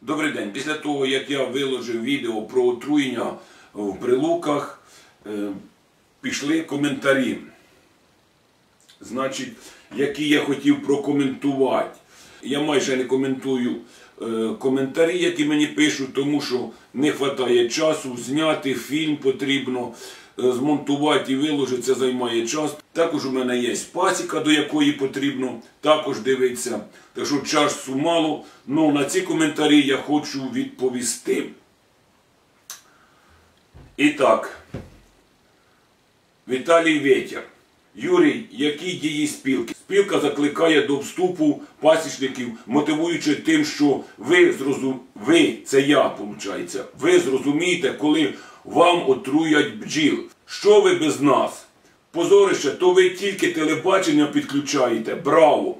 Добрий день. Після того, як я виложив відео про отруєння в прилуках, е, пішли коментарі. Значить, які я хотів прокоментувати. Я майже не коментую е, коментарі, які мені пишуть, тому що не вистачає часу. Зняти фільм потрібно, змонтувати і виложити, це займає час. Також у мене є пасіка, до якої потрібно також дивитися. Так що часу мало. Ну на ці коментарі я хочу відповісти. І так, Віталій Ветер. Юрій, які дії спілки? Спілка закликає до вступу пасічників, мотивуючи тим, що ви зрозум... ви, це я, виходить, ви зрозумієте, коли вам отруять бджіл. Що ви без нас? Позорище, то ви тільки телебачення підключаєте. Браво!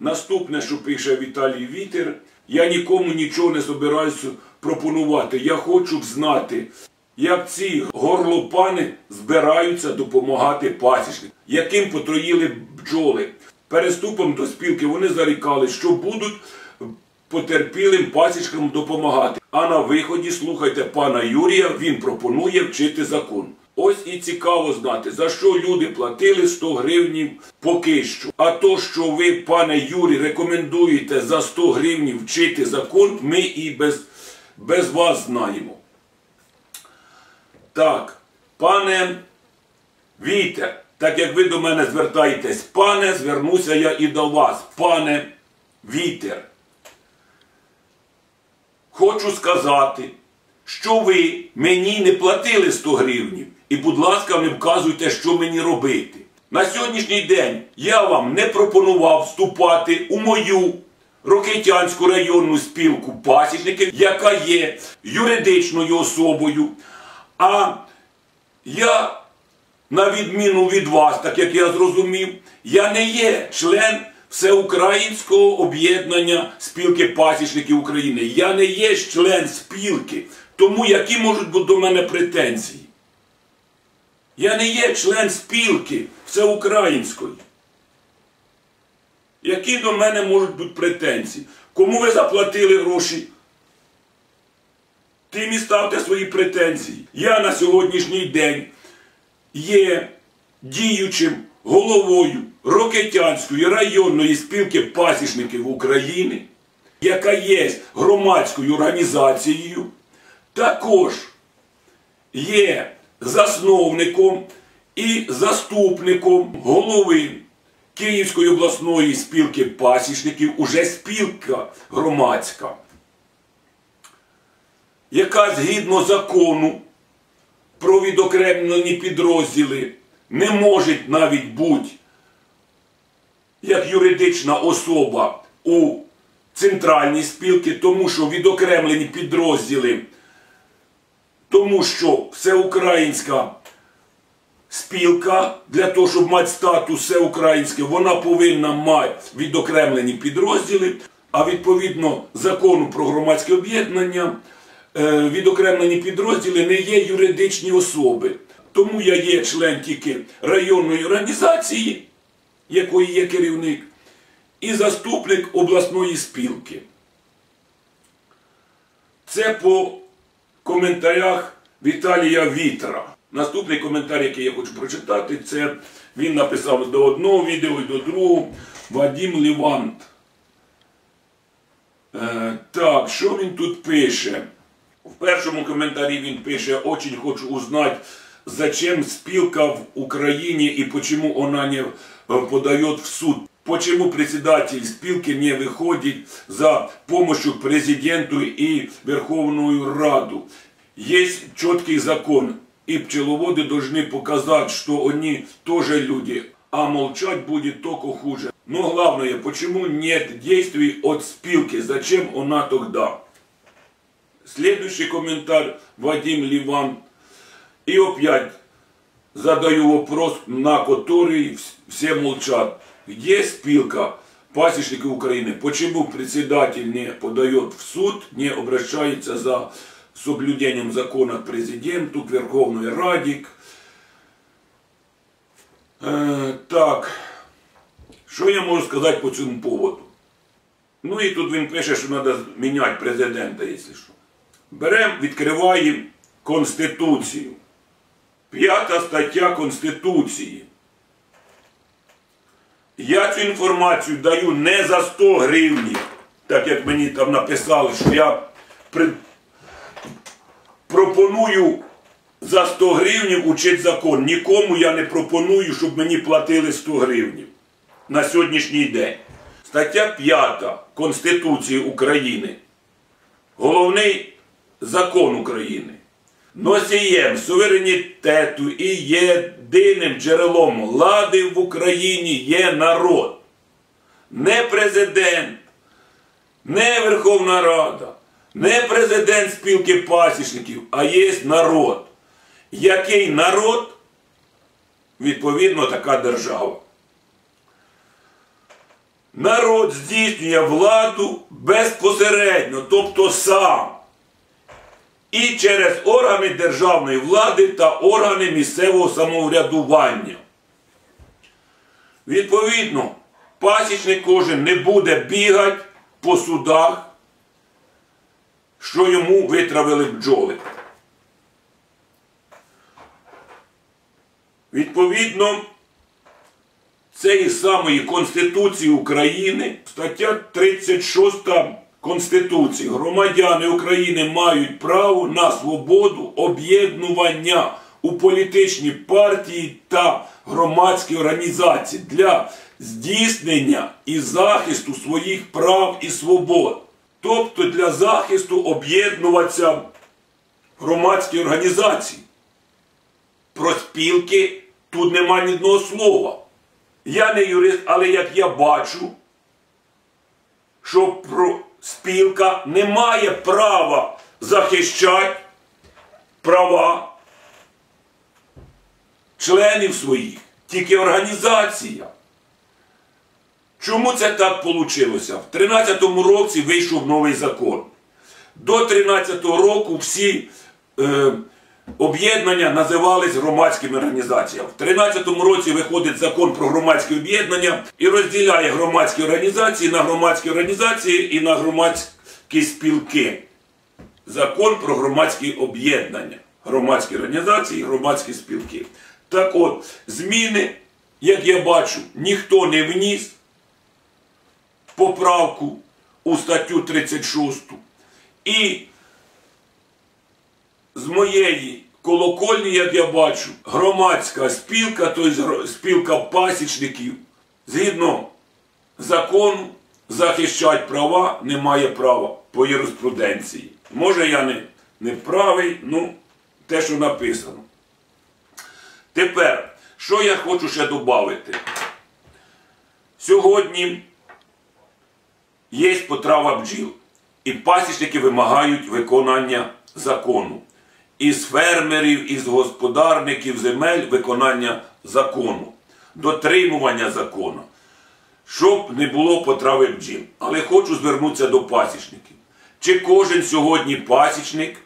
Наступне, що пише Віталій Вітер, я нікому нічого не збираюся пропонувати. Я хочу знати, як ці горлопани збираються допомагати пасічникам, яким потроїли бджоли. Переступом до спілки вони зарікали, що будуть потерпілим пасічникам допомагати. А на виході слухайте пана Юрія, він пропонує вчити закон. Ось і цікаво знати, за що люди платили 100 гривнів поки що. А то, що ви, пане Юрій, рекомендуєте за 100 гривнів вчити закон, ми і без, без вас знаємо. Так, пане Вітер, так як ви до мене звертаєтесь, пане, звернуся я і до вас, пане Вітер. Хочу сказати, що ви мені не платили 100 гривнів. І, будь ласка, не вказуйте, що мені робити. На сьогоднішній день я вам не пропонував вступати у мою Рокетянську районну спілку пасічників, яка є юридичною особою. А я, на відміну від вас, так як я зрозумів, я не є член Всеукраїнського об'єднання спілки пасічників України. Я не є член спілки. Тому які можуть бути до мене претензії? Я не є член спілки всеукраїнської. Які до мене можуть бути претензії? Кому ви заплатили гроші? Тим і ставте свої претензії. Я на сьогоднішній день є діючим головою Рокетянської районної спілки пасічників України, яка є громадською організацією, також є засновником і заступником голови Київської обласної спілки пасічників, уже спілка громадська, яка згідно закону про відокремлені підрозділи не може навіть бути як юридична особа у центральній спілці, тому що відокремлені підрозділи, тому що всеукраїнська спілка для того, щоб мати статус всеукраїнський, вона повинна мати відокремлені підрозділи, а відповідно закону про громадське об'єднання. е, Відокремлені підрозділи не є юридичні особи. Тому я є член тільки районної організації, якої є керівник, і заступник обласної спілки. Це по коментарях Віталія Вітера. Наступний коментар, який я хочу прочитати, це він написав до одного відео і до другого Вадим Лівант. Е, так, що він тут пише? В першому коментарі він пише, очень хочу узнать, зачем спилка в Украине и почему она не подает в суд. Почему председатель спилки не выходит за помощью президенту и Верховную Раду? Есть четкий закон, и пчеловоды должны показать, что они тоже люди, а молчать будет только хуже. Но главное, почему нет действий от спилки? Зачем она тогда? Следующий комментарий Вадим Ливан. И опять задаю вопрос, на который все молчат. Где спилка пасечников Украины? Почему председатель не подает в суд, не обращается за соблюдением закона к президенту, к Верховной Раде? Э, так, що я можу сказати по цьому поводу? Ну і тут він пише, що треба міняти президента, якщо що. Беремо, відкриваємо Конституцію. П'ята стаття Конституції. Я цю інформацію даю не за 100 гривень, так як мені там написали, що я при... пропоную за 100 гривень учити закон. Нікому я не пропоную, щоб мені платили 100 гривень на сьогоднішній день. Стаття 5 Конституції України. Головний закон України. Носієм суверенітету і єдиним джерелом влади в Україні є народ. Не президент, не Верховна Рада, не президент спілки пасічників, а є народ. Який народ, відповідно, така держава. Народ здійснює владу безпосередньо, тобто сам. І через органи державної влади та органи місцевого самоврядування. Відповідно, пасічник кожен не буде бігати по судах, що йому витравили бджоли. Відповідно, цієї самої Конституції України, стаття 36 Конституції, громадяни України мають право на свободу об'єднування у політичні партії та громадські організації для здійснення і захисту своїх прав і свобод. Тобто для захисту об'єднуватися громадські організації. Про спілки тут нема ні одного слова. Я не юрист, але як я бачу, що про спілка не має права захищати права членів своїх, тільки організація. Чому це так вийшло? В 13-му році вийшов новий закон. До 13-го року всі е, об'єднання називались громадськими організаціями. В 13-му році виходить закон про громадські об'єднання і розділяє громадські організації на громадські організації і на громадські спілки. Закон про громадські об'єднання. Громадські організації, громадські спілки. Так от, зміни, як я бачу, ніхто не вніс поправку у статтю 36. І з моєї колокольні, як я бачу, громадська спілка, тобто спілка пасічників, згідно закону, захищати права не має права по юриспруденції. Може, я не, не правий, ну, те, що написано. Тепер, що я хочу ще додати? Сьогодні є потрава бджіл, і пасічники вимагають виконання закону. Із фермерів, із господарників земель виконання закону, дотримування закону, щоб не було потрави бджіл. Але хочу звернутися до пасічників. Чи кожен сьогодні пасічник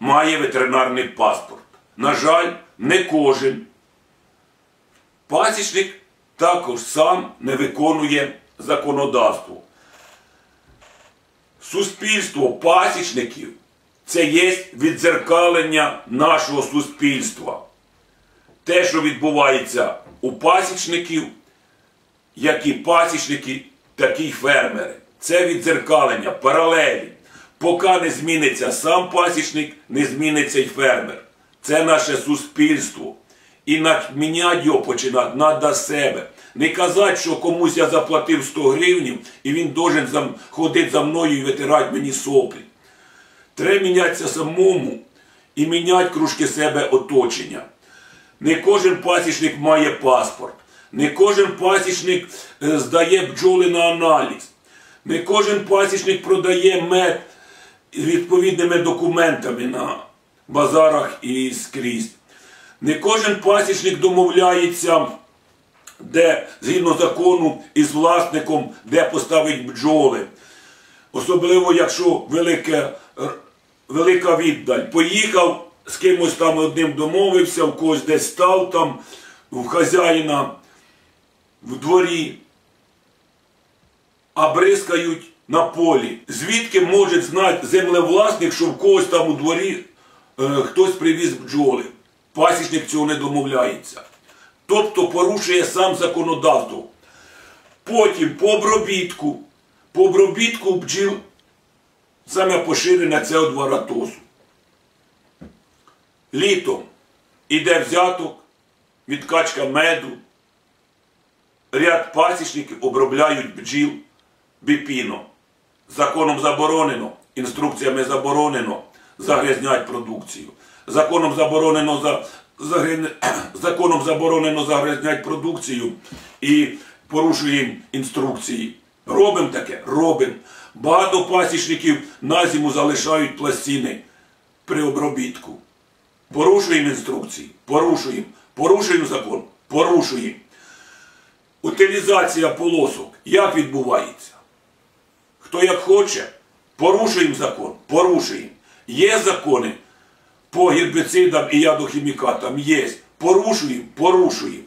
має ветеринарний паспорт? На жаль, не кожен. Пасічник також сам не виконує законодавство. Суспільство пасічників це є віддзеркалення нашого суспільства. Те, що відбувається у пасічників, як і пасічники, так і фермери. Це віддзеркалення, паралелі. Поки не зміниться сам пасічник, не зміниться й фермер. Це наше суспільство. І міняти його починати треба себе. Не казати, що комусь я заплатив 100 гривень і він должен ходити за мною і витирати мені соплі. Треба мінятися самому і міняти кружки себе оточення. Не кожен пасічник має паспорт, не кожен пасічник е, здає бджоли на аналіз, не кожен пасічник продає мед відповідними документами на базарах і скрізь. Не кожен пасічник домовляється, де згідно закону із власником, де поставить бджоли. Особливо, якщо велике, велика віддаль. Поїхав, з кимось там одним домовився, в когось десь став там, в хазяїна в дворі. а бризкають на полі. Звідки може знати землевласник, що в когось там у дворі е, хтось привіз бджоли? Пасічник цього не домовляється. Тобто порушує сам законодавство. Потім по обробітку. По обробітку бджіл саме поширене це варатозу. Літом іде взяток, відкачка меду. Ряд пасічників обробляють бджіл біпіно. Законом заборонено, інструкціями заборонено загрязнять продукцію. Законом заборонено за загрязня- законом заборонено загрязнять продукцію і порушуємо інструкції. Робимо таке? Робимо. Багато пасічників на зиму залишають пластини при обробітку. Порушуємо інструкції, порушуємо, порушуємо закон, порушуємо. Утилізація полосок як відбувається? Хто як хоче, порушуємо закон, порушуємо. Є закони по гербіцидам і ядохімікатам, є. Порушуємо, порушуємо.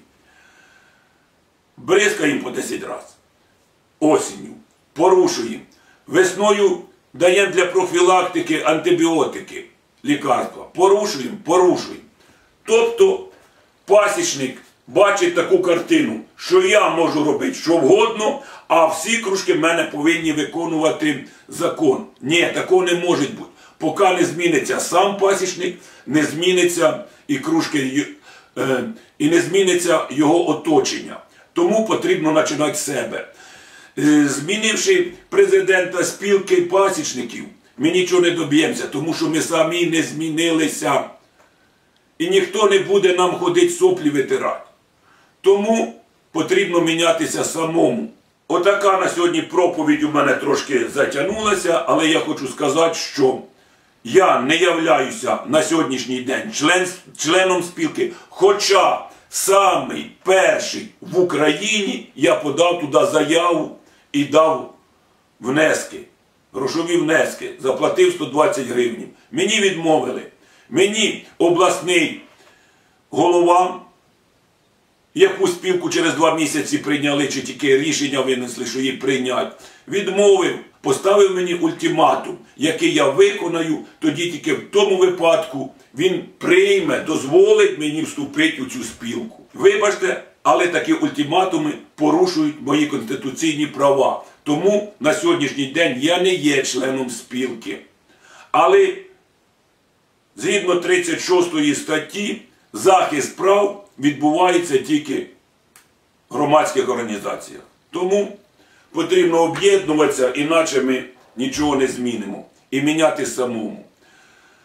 Бризкаємо по 10 разів. Осінню. Порушуємо. Весною даємо для профілактики антибіотики, лікарства. Порушуємо, порушуємо. Тобто пасічник бачить таку картину, що я можу робити що вгодно, а всі кружки в мене повинні виконувати закон. Ні, такого не може бути. Поки не зміниться сам пасічник, не зміниться і кружки, е, і не зміниться його оточення. Тому потрібно починати з себе. Е, Змінивши президента спілки пасічників, ми нічого не доб'ємося, тому що ми самі не змінилися. І ніхто не буде нам ходити соплі витирати. Тому потрібно мінятися самому. Отака на сьогодні проповідь у мене трошки затягнулася, але я хочу сказати, що я не являюся на сьогоднішній день член, членом спілки, хоча самий перший в Україні я подав туди заяву і дав внески, грошові внески, заплатив 120 гривень. Мені відмовили. Мені обласний голова, яку спілку через два місяці прийняли, чи тільки рішення винесли, що її прийнять, відмовив, поставив мені ультиматум, який я виконаю, тоді тільки в тому випадку він прийме, дозволить мені вступити у цю спілку. Вибачте, але такі ультиматуми порушують мої конституційні права. Тому на сьогоднішній день я не є членом спілки. Але згідно 36 статті, захист прав відбувається тільки в громадських організаціях. Тому потрібно об'єднуватися, іначе ми нічого не змінимо і міняти самому.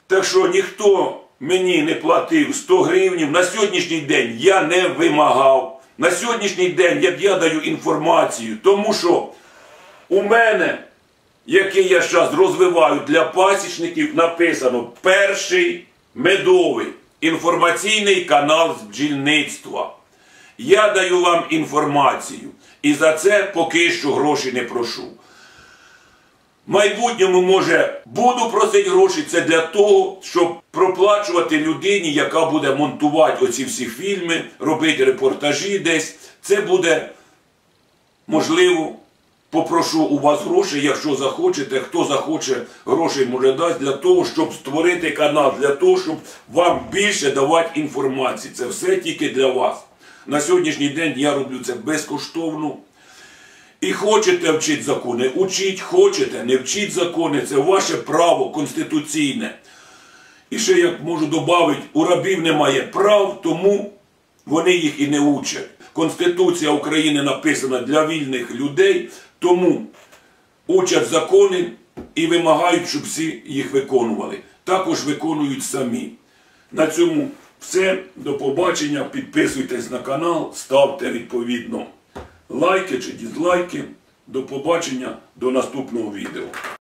Так що ніхто мені не платив 100 гривень, на сьогоднішній день я не вимагав. На сьогоднішній день, як я даю інформацію, тому що у мене, який я зараз розвиваю для пасічників, написано перший медовий інформаційний канал з бджільництва. Я даю вам інформацію. І за це поки що гроші не прошу. В майбутньому, може, буду просити гроші, це для того, щоб проплачувати людині, яка буде монтувати оці всі фільми, робити репортажі десь. Це буде можливо. Попрошу у вас гроші, якщо захочете, хто захоче грошей може дасть для того, щоб створити канал, для того, щоб вам більше давати інформації. Це все тільки для вас. На сьогоднішній день я роблю це безкоштовно. І хочете вчити закони, учіть, хочете, не вчіть закони, це ваше право конституційне. І ще як можу додати, у рабів немає прав, тому вони їх і не учать. Конституція України написана для вільних людей, тому учать закони і вимагають, щоб всі їх виконували. Також виконують самі. На цьому все. До побачення. Підписуйтесь на канал, ставте відповідно лайки чи дізлайки. До побачення, до наступного відео.